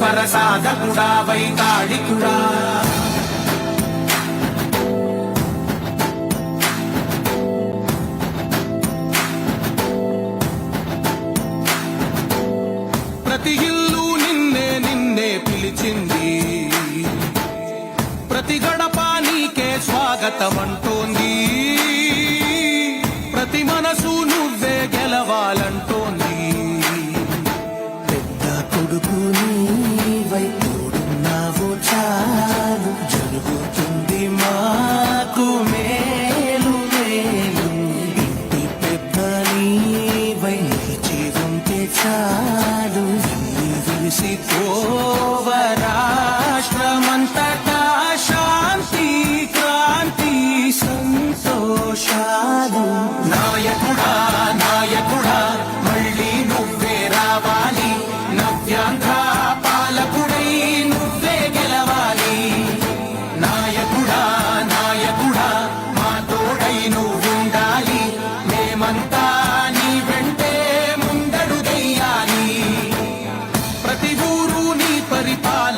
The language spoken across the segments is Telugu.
సత్వర వైతాళికుడా. ప్రతి ఇల్లు నిన్నే నిన్నే పిలిచింది. ప్రతి గడప నీకే స్వాగతం అంటోంది ప్రతి మనసు నువ్వే గెలవాలంటే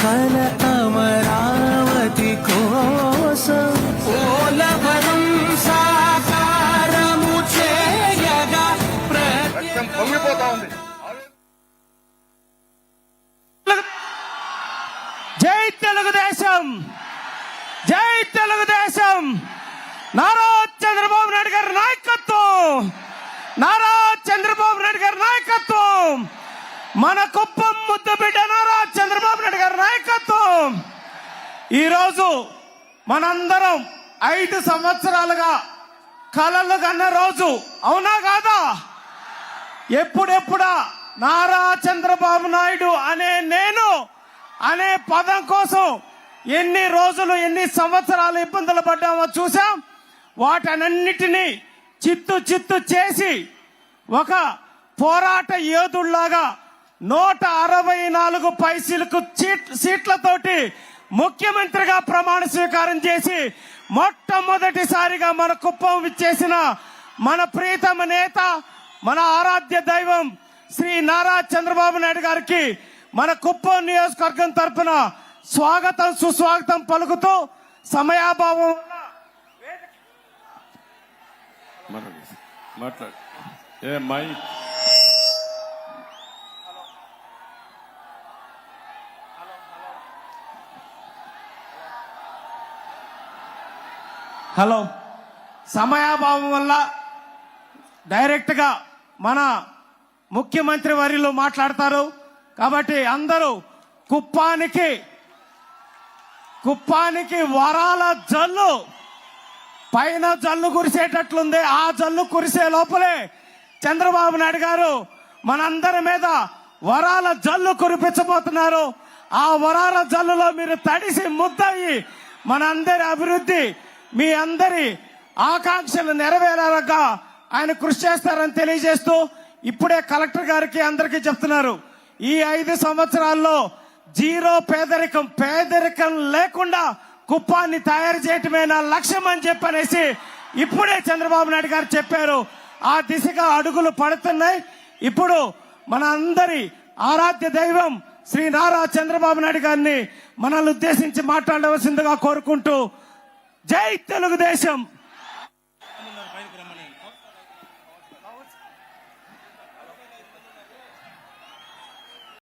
కల అమరావతి కోసం పోలవరం సాకారము చేయగా ప్రతి రక్తం పొంగిపోతా ఉంది. జై తెలుగుదేశం! జై తెలుగుదేశం! నారా చంద్రబాబు నాయుడు గారి నాయకత్వం! నారా చంద్రబాబు నాయుడు గారి నాయకత్వం! మన కుప్పం ముద్దు బిడ్డ నారా చంద్రబాబు నాయుడు గారి నాయకత్వం ఈరోజు మనందరం ఐదు సంవత్సరాలుగా కలలు కన్న రోజు అవునా కాదా? ఎప్పుడెప్పుడా నారా చంద్రబాబు నాయుడు అనే నేను అనే పదం కోసం ఎన్ని రోజులు ఎన్ని సంవత్సరాలు ఇబ్బందులు పడ్డామో చూసాం వాటన్నిటినీ చిత్తు చిత్తు చేసి ఒక పోరాట యోధుల్లాగా నూట అరవై నాలుగు పైసలకు చీట్- సీట్లతోటి ముఖ్యమంత్రిగా ప్రమాణ స్వీకారం చేసి మొట్టమొదటిసారిగా మన కుప్పం విచ్చేసిన మన ప్రీతమ నేత మన ఆరాధ్య దైవం శ్రీ నారా చంద్రబాబు నాయుడు గారికి మన కుప్పం నియోజకవర్గం తరపున స్వాగతం సుస్వాగతం పలుకుతూ సమయాభావం మాట్లాడు. ఏ హలో. సమయాభావం వల్ల డైరెక్ట్గా మన ముఖ్యమంత్రి వర్యులు మాట్లాడతారు. కాబట్టి అందరూ కుప్పానికి కుప్పానికి వరాల జల్లు. పైన జల్లు కురిసేటట్లుంది. ఆ జల్లు కురిసే లోపలే చంద్రబాబు నాయుడు గారు మనందరి మీద వరాల జల్లు కురిపించబోతున్నారు. ఆ వరాల జల్లులో మీరు తడిసి ముద్దయి మనందరి అభివృద్ధి మీ అందరి ఆకాంక్షలు నెరవేరేలాగా ఆయన కృషి చేస్తారని తెలియజేస్తూ ఇప్పుడే కలెక్టర్ గారికి అందరికీ చెప్తున్నారు. ఈ ఐదు సంవత్సరాల్లో జీరో పేదరికం పేదరికం లేకుండా కుప్పాన్ని తయారు చేయటమే నా లక్ష్యం అని చెప్పనేసి ఇప్పుడే చంద్రబాబు నాయుడు గారు చెప్పారు. ఆ దిశగా అడుగులు పడుతున్నాయి. ఇప్పుడు మన అందరి ఆరాధ్య దైవం శ్రీ నారా చంద్రబాబు నాయుడు గారిని మనల్ని ఉద్దేశించి మాట్లాడవలసిందిగా కోరుకుంటూ జై తెలుగుదేశం.